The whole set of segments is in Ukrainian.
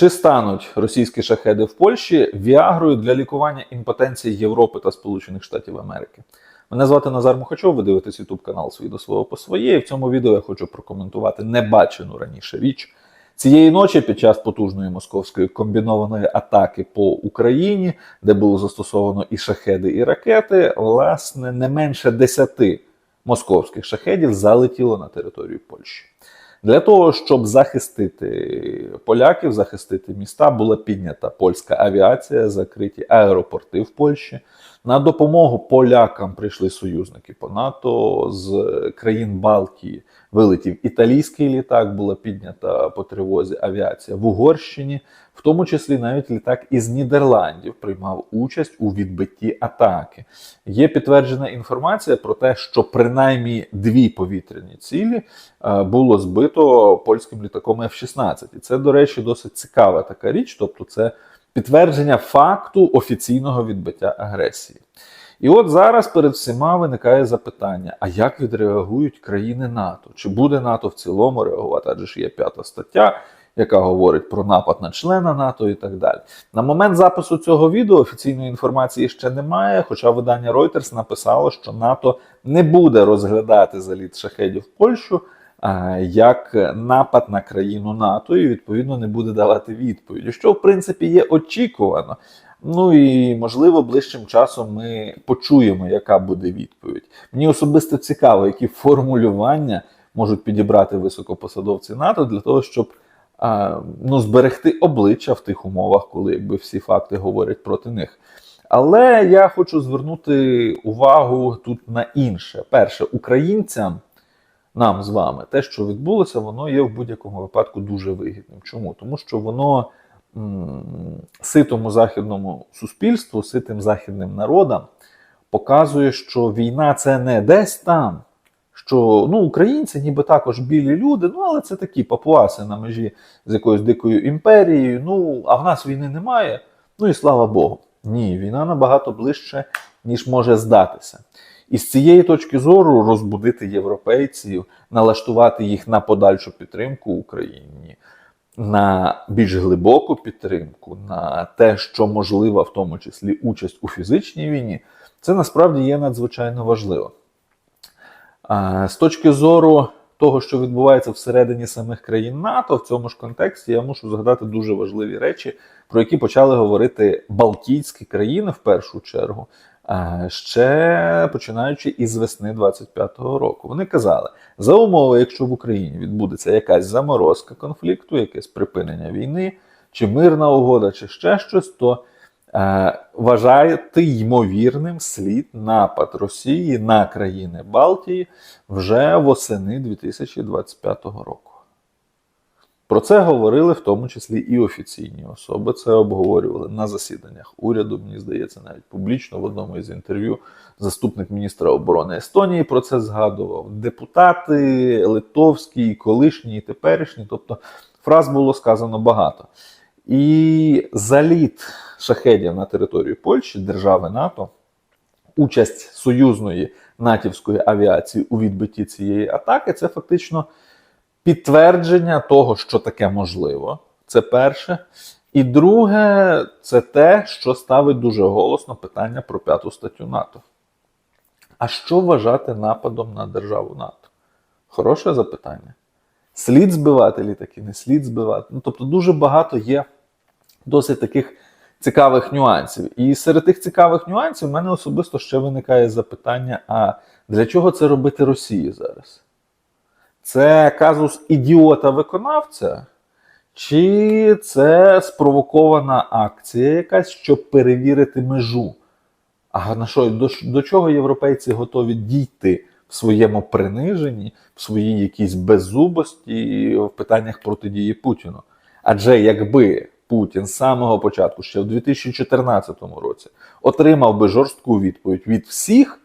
Чи стануть російські шахеди в Польщі віагрою для лікування імпотенції Європи та Сполучених Штатів Америки? Мене звати Назар Мухачов, ви дивитесь YouTube канал «Свій до свого по своє. І в цьому відео я хочу прокоментувати небачену раніше річ. Цієї ночі, під час потужної московської комбінованої атаки по Україні, де було застосовано і шахеди, і ракети, власне, не менше десяти московських шахедів залетіло на територію Польщі. Для того, щоб захистити поляків, захистити міста, була піднята польська авіація, закриті аеропорти в Польщі. На допомогу полякам прийшли союзники по НАТО з країн Балтії. Вилетів італійський літак, була піднята по тривозі авіація в Угорщині, в тому числі навіть літак із Нідерландів приймав участь у відбитті атаки. Є підтверджена інформація про те, що принаймні дві повітряні цілі е, було збито польським літаком F-16. І це, до речі, досить цікава така річ. Тобто, це підтвердження факту офіційного відбиття агресії. І от зараз перед всіма виникає запитання: а як відреагують країни НАТО? Чи буде НАТО в цілому реагувати? Адже ж є п'ята стаття, яка говорить про напад на члена НАТО і так далі. На момент запису цього відео офіційної інформації ще немає. Хоча видання Reuters написало, що НАТО не буде розглядати заліт шахедів в Польщу. Як напад на країну НАТО і відповідно не буде давати відповіді, що в принципі є очікувано. Ну і можливо, ближчим часом ми почуємо, яка буде відповідь. Мені особисто цікаво, які формулювання можуть підібрати високопосадовці НАТО для того, щоб ну, зберегти обличчя в тих умовах, коли якби всі факти говорять проти них. Але я хочу звернути увагу тут на інше. Перше, українцям, нам з вами, те, що відбулося, воно є в будь-якому випадку дуже вигідним. Чому? Тому що воно ситому західному суспільству, ситим західним народам показує, що війна це не десь там. Що ну, українці, ніби також білі люди, ну але це такі папуаси на межі з якоюсь дикою імперією. Ну, а в нас війни немає. Ну і слава Богу. Ні, війна набагато ближче, ніж може здатися. І з цієї точки зору розбудити європейців, налаштувати їх на подальшу підтримку Україні, на більш глибоку підтримку, на те, що можлива, в тому числі участь у фізичній війні, це насправді є надзвичайно важливо. З точки зору того, що відбувається всередині самих країн НАТО, в цьому ж контексті я мушу згадати дуже важливі речі, про які почали говорити Балтійські країни в першу чергу, ще починаючи із весни 25-го року. Вони казали, за умови, якщо в Україні відбудеться якась заморозка конфлікту, якесь припинення війни, чи мирна угода, чи ще щось, то е, вважаєте ймовірним слід напад Росії на країни Балтії вже восени 2025 року. Про це говорили в тому числі і офіційні особи. Це обговорювали на засіданнях уряду. Мені здається, навіть публічно в одному із інтерв'ю заступник міністра оборони Естонії про це згадував. Депутати литовські, колишні, і теперішні. Тобто фраз було сказано багато. І заліт шахедів на територію Польщі, держави НАТО, участь союзної натівської авіації у відбитті цієї атаки це фактично підтвердження того, що таке можливо. Це перше. І друге, це те, що ставить дуже голосно питання про п'яту статтю НАТО. А що вважати нападом на державу НАТО? Хороше запитання. Слід збивати літаки, не слід збивати. Ну, тобто, дуже багато є досить таких цікавих нюансів. І серед тих цікавих нюансів в мене особисто ще виникає запитання: а для чого це робити Росії зараз? Це казус ідіота-виконавця, чи це спровокована акція якась, щоб перевірити межу? А на що до, до чого європейці готові дійти в своєму приниженні, в своїй якійсь беззубості в питаннях протидії Путіну? Адже якби Путін з самого початку, ще в 2014 році, отримав би жорстку відповідь від всіх.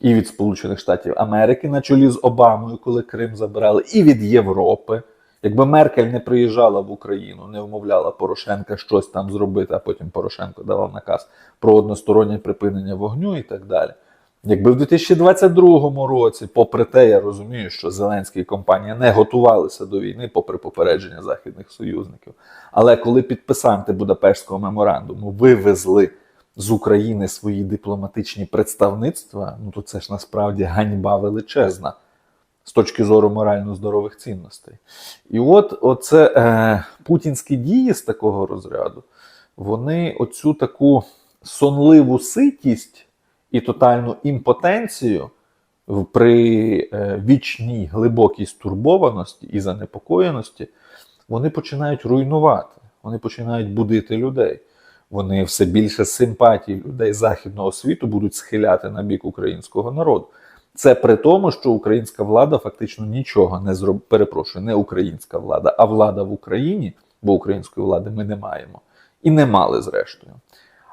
І від Сполучених Штатів Америки на чолі з Обамою, коли Крим забирали, і від Європи. Якби Меркель не приїжджала в Україну, не вмовляла Порошенка щось там зробити, а потім Порошенко давав наказ про одностороннє припинення вогню і так далі, Якби в 2022 році, попри те, я розумію, що Зеленський і компанія не готувалися до війни, попри попередження західних союзників. Але коли підписанти Будапештського меморандуму вивезли з України свої дипломатичні представництва, ну то це ж насправді ганьба величезна з точки зору морально здорових цінностей. І от оце е, путінські дії з такого розряду, вони оцю таку сонливу ситість і тотальну імпотенцію при е, вічній глибокій стурбованості і занепокоєності, вони починають руйнувати, вони починають будити людей. Вони все більше симпатій людей західного світу будуть схиляти на бік українського народу. Це при тому, що українська влада фактично нічого не зробила. Перепрошую, не українська влада, а влада в Україні, бо української влади ми не маємо і не мали зрештою.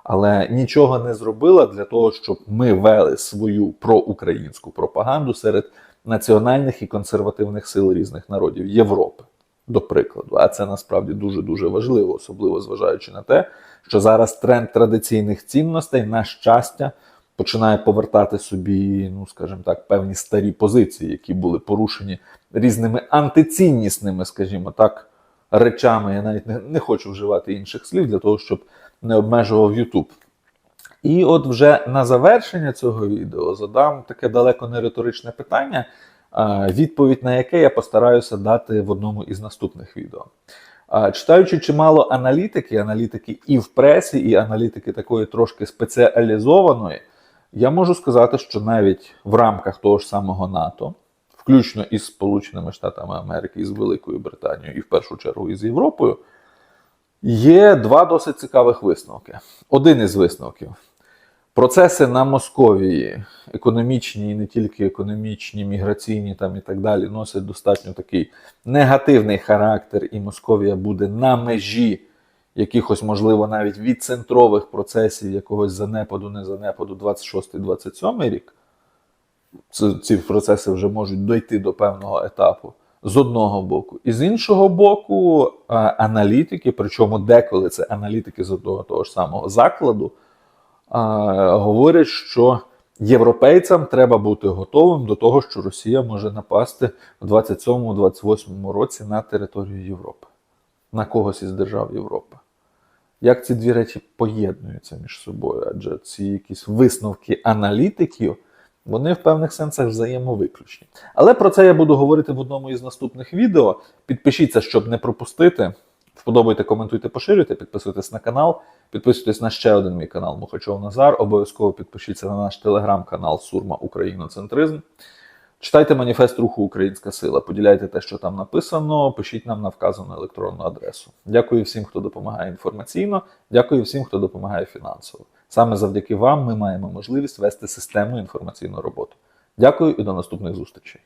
Але нічого не зробила для того, щоб ми вели свою проукраїнську пропаганду серед національних і консервативних сил різних народів Європи, до прикладу. А це насправді дуже дуже важливо, особливо зважаючи на те, що зараз тренд традиційних цінностей, на щастя, починає повертати собі, ну скажімо так, певні старі позиції, які були порушені різними антиціннісними, скажімо так, речами. Я навіть не, не хочу вживати інших слів для того, щоб не обмежував YouTube. І от вже на завершення цього відео задам таке далеко не риторичне питання, відповідь на яке я постараюся дати в одному із наступних відео. Читаючи чимало аналітики, аналітики і в пресі, і аналітики такої трошки спеціалізованої, я можу сказати, що навіть в рамках того ж самого НАТО, включно із Сполученими Штатами Америки, і з Великою Британією, і в першу чергу із Європою, є два досить цікавих висновки. Один із висновків. Процеси на Московії, економічні і не тільки економічні, міграційні там і так далі, носять достатньо такий негативний характер, і Московія буде на межі якихось, можливо, навіть відцентрових процесів якогось занепаду, не занепаду 26-27 рік. Ці, процеси вже можуть дойти до певного етапу з одного боку. І з іншого боку, аналітики, причому деколи це аналітики з одного того ж самого закладу, говорять, що європейцям треба бути готовим до того, що Росія може напасти в 27-28 році на територію Європи, на когось із держав Європи. Як ці дві речі поєднуються між собою? Адже ці якісь висновки аналітиків, вони в певних сенсах взаємовиключні. Але про це я буду говорити в одному із наступних відео. Підпишіться, щоб не пропустити. Вподобайте, коментуйте, поширюйте, підписуйтесь на канал, підписуйтесь на ще один мій канал Мухачов Назар. Обов'язково підпишіться на наш телеграм-канал Сурма Україноцентризм. Читайте маніфест руху Українська сила, поділяйте те, що там написано, пишіть нам на вказану електронну адресу. Дякую всім, хто допомагає інформаційно, дякую всім, хто допомагає фінансово. Саме завдяки вам ми маємо можливість вести системну інформаційну роботу. Дякую і до наступних зустрічей.